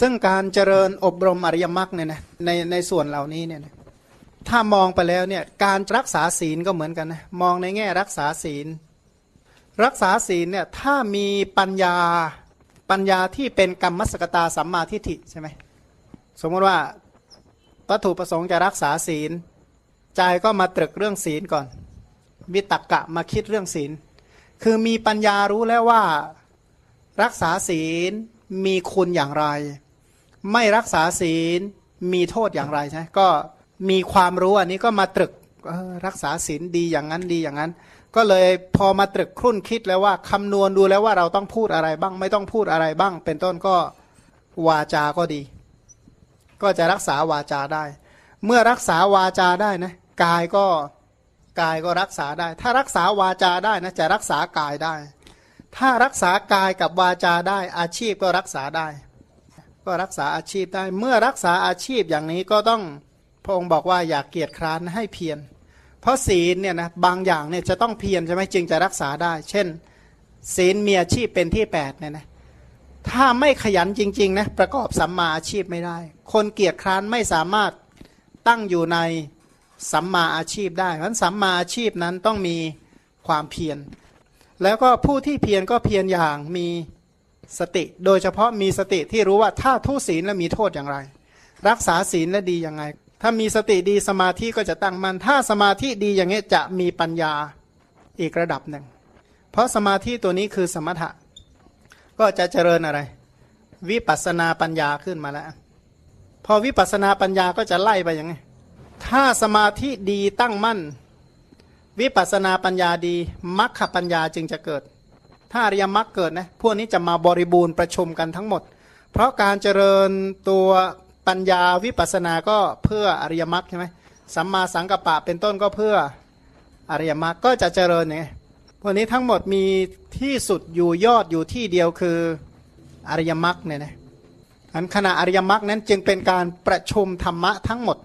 ซึ่งการเจริญอบรมอริยมรรคเนี่ยนะในในส่วนเหล่านี้เนี่ยนะถ้ามองไปแล้วเนี่ยการรักษาศีลก็เหมือนกันนะมองในแง่รักษาศีล รักษาศีลเนี่ยถ้ามีปัญญาปัญญาที่เป็นกรรมสกตาสัมมาทิฏฐิใช่ไหมสมมติว่าวัตถุประสงค์จะรักษาศีลใจก็มาตรึกเรื่องศีลก่อนวิตกกะมาคิดเรื่องศีล คือมีปัญญารู้แล้วว่ารักษาศีลมีคุณอย่างไร ไม่รักษาศีลมีโทษอย่างไรใช่ไหมก็มีความรู้อันนี้ก็มาตรึกรักษาศีลดีอย่างนั้นดีอย่างนั้น ก็เลยพอมาตรึกครุ่นคิดแล้วว่าคำนวณดูแล้วว่าเราต้องพูดอะไรบ้าง ไม่ต้องพูดอะไรบ้าง เป็นต้นก็วาจาก็ดี ก็จะรักษาวาจาได้ เมื่อรักษาวาจาได้นะกายก็กายก็รักษาได้ ถ้ารักษาวาจาได้นะจะรักษากายได้ ถ้ารักษากายกับวาจาได้อาชีพก็รักษาได้ ก็รักษาอาชีพได้ เมื่อรักษาอาชีพอย่างนี้ก็ต้องพระองค์บอกว่าอย่าเกียจคร้านให้เพียร เพราะศีลเนี่ยนะบางอย่างเนี่ยจะต้องเพียรใช่ไหมจึงจะรักษาได้ เช่น ศีลมีอาชีพเป็นที่แปดเนี่ยนะถ้าไม่ขยันจริงๆนะประกอบสัมมาอาชีพไม่ได้ คนเกียจคร้านไม่สามารถตั้งอยู่ในสัมมาอาชีพได้เพราะสัมมาอาชีพนั้นต้องมีความเพียร แล้วก็ผู้ที่เพียรก็เพียรอย่างมี สติ โดยเฉพาะมีสติที่รู้ว่าถ้าทุศีลแล้วมีโทษอย่างไร รักษาศีลแล้วดียังไง ถ้ามีสติดีสมาธิก็จะตั้งมัน่นถ้าสมาธิดีอย่างนี้จะมีปัญญาอีกระดับหนึ่ง เพราะสมาธิตัวนี้คือสมถะ ก็จะเจริญอะไร วิปัสสนาปัญญาขึ้นมาแล้ว พอวิปัสสนาปัญญาก็จะไล่ไปยังไง ถ้าสมาธิดีตั้งมั่น วิปัสสนาปัญญาดีมัคคปัญญาจึงจะเกิด ถ้าอริยมรรคเกิดนะพวกนี้จะมาบริบูรณ์ประชุมกันทั้งหมด เพราะการเจริญตัวปัญญาวิปัสสนาก็เพื่ออริยมรรคใช่ไหมสัมมาสังกัปปะเป็นต้นก็เพื่ออริยมรรคก็จะเจริญไงพวกนี้ทั้งหมดมีที่สุดอยู่ยอดอยู่ที่เดียวคืออริยมรรคเนี่ยนะอันขณะอริยมรรคนั้นจึงเป็นการประชุมธรรมะทั้งหมด